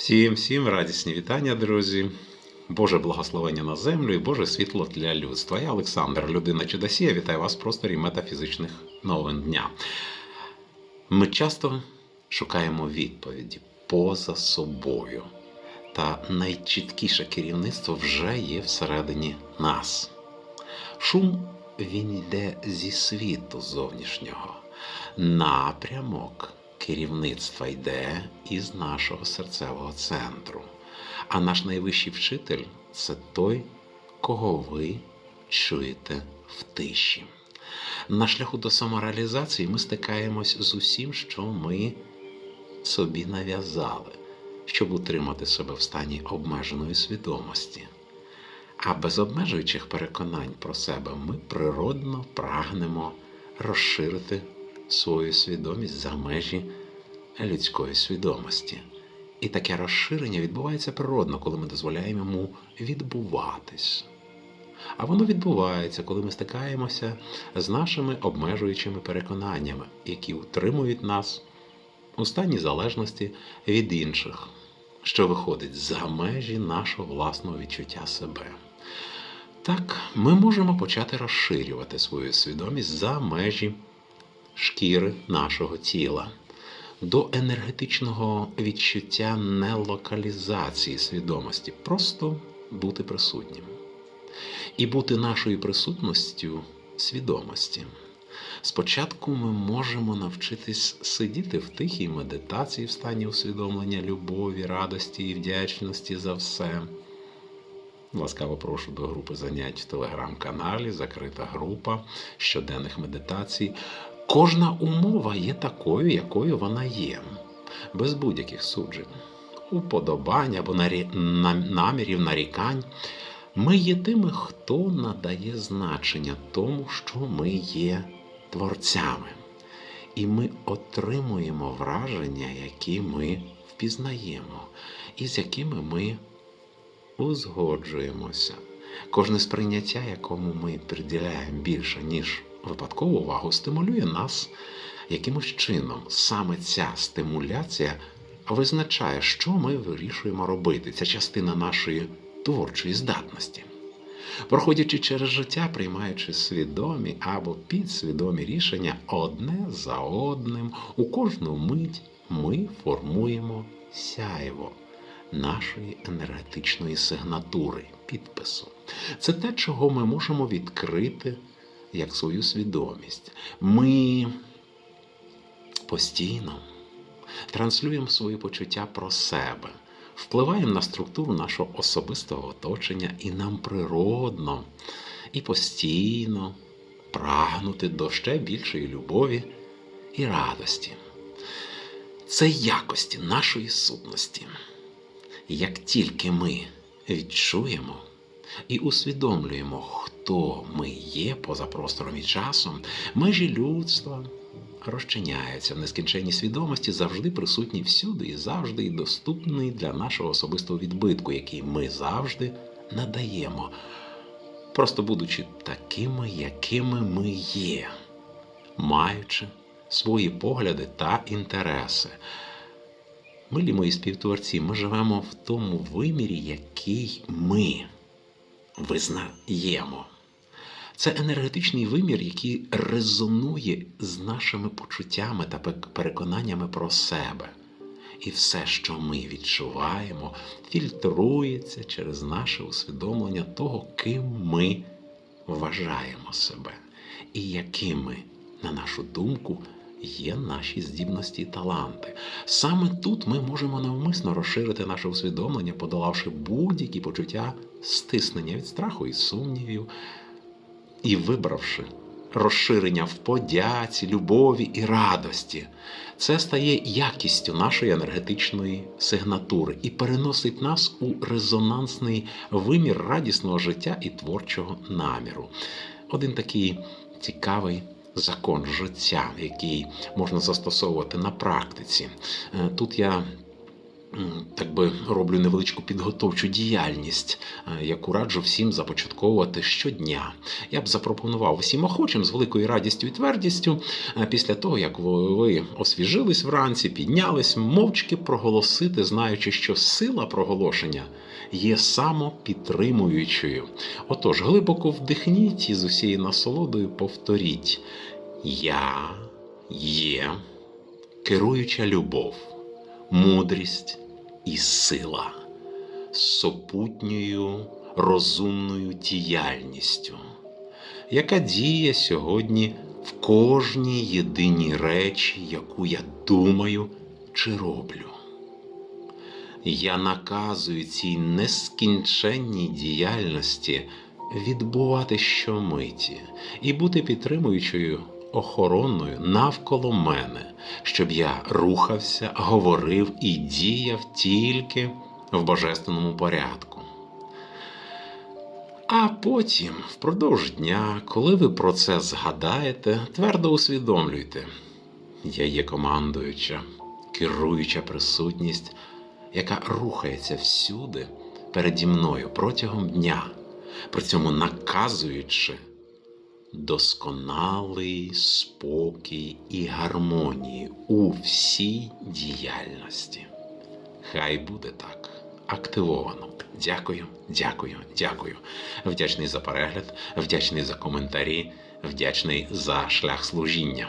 Всім, всім радісні вітання, друзі. Боже благословення на землю і Боже світло для людства. Я Олександр, людина Чудосія, вітаю вас в просторі метафізичних новин дня. Ми часто шукаємо відповіді поза собою. Та найчіткіше керівництво вже є всередині нас. Шум він йде зі світу зовнішнього. Напрямок керівництва йде із нашого серцевого центру. А наш найвищий вчитель це той, кого ви чуєте в тиші. На шляху до самореалізації ми стикаємось з усім, що ми собі нав'язали, щоб утримати себе в стані обмеженої свідомості. А без обмежуючих переконань про себе ми природно прагнемо розширити свою свідомість за межі людської свідомості. І таке розширення відбувається природно, коли ми дозволяємо йому відбуватись. А воно відбувається, коли ми стикаємося з нашими обмежуючими переконаннями, які утримують нас у стані залежності від інших, що виходить за межі нашого власного відчуття себе. Так, ми можемо почати розширювати свою свідомість за межі шкіри нашого тіла до енергетичного відчуття нелокалізації свідомості, просто бути присутнім. І бути нашою присутністю свідомості. Спочатку ми можемо навчитись сидіти в тихій медитації в стані усвідомлення любові, радості і вдячності за все. Ласкаво прошу до групи занять в телеграм-каналі, закрита група щоденних медитацій. Кожна умова є такою, якою вона є, без будь-яких суджень, уподобань або намірів, нарікань. Ми є тими, хто надає значення тому, що ми є творцями. І ми отримуємо враження, які ми впізнаємо, і з якими ми узгоджуємося. Кожне сприйняття, якому ми приділяємо більше, ніж випадкову увагу, стимулює нас якимось чином. Саме ця стимуляція визначає, що ми вирішуємо робити. Ця частина нашої творчої здатності. Проходячи через життя, приймаючи свідомі або підсвідомі рішення одне за одним, у кожну мить ми формуємо сяйво нашої енергетичної сигнатури, підпису. Це те, чого ми можемо відкрити як свою свідомість. Ми постійно транслюємо свої почуття про себе, впливаємо на структуру нашого особистого оточення, і нам природно і постійно прагнути до ще більшої любові і радості. Це якості нашої сутності. Як тільки ми відчуємо і усвідомлюємо, хто ми є поза простором і часом, межі людства розчиняються. В нескінченній свідомості, завжди присутні всюди і завжди і доступний для нашого особистого відбитку, який ми завжди надаємо, просто будучи такими, якими ми є, маючи свої погляди та інтереси. Милі мої співтворці, ми живемо в тому вимірі, який ми визнаємо. Це енергетичний вимір, який резонує з нашими почуттями та переконаннями про себе. І все, що ми відчуваємо, фільтрується через наше усвідомлення того, ким ми вважаємо себе, і якими, на нашу думку, є наші здібності і таланти. Саме тут ми можемо навмисно розширити наше усвідомлення, подолавши будь-які почуття стиснення від страху і сумнівів, і вибравши розширення в подяці, любові і радості. Це стає якістю нашої енергетичної сигнатури і переносить нас у резонансний вимір радісного життя і творчого наміру. Один такий цікавий закон життя, який можна застосовувати на практиці. Е, Тут я так би роблю невеличку підготовчу діяльність, е, яку раджу всім започатковувати щодня. Я б запропонував усім охочим з великою радістю і твердістю, е, після того, як ви освіжились вранці, піднялись, мовчки проголосити, знаючи, що сила проголошення є самопідтримуючою. Отож, глибоко вдихніть і з усією насолодою повторіть: Я є керуюча любов, мудрість і сила супутньою розумною діяльністю, яка діє сьогодні в кожній єдиній речі, яку я думаю чи роблю. Я наказую цій нескінченній діяльності відбувати щомиті і бути підтримуючою охоронною навколо мене, щоб я рухався, говорив і діяв тільки в божественному порядку. А потім, впродовж дня, коли ви про це згадаєте, твердо усвідомлюйте, я є командуюча, керуюча присутність, яка рухається всюди переді мною протягом дня, при цьому наказуючи досконалий спокій і гармонії у всій діяльності. Хай буде так. Активовано. Дякую, дякую, дякую. Вдячний за перегляд, вдячний за коментарі, вдячний за шлях служіння.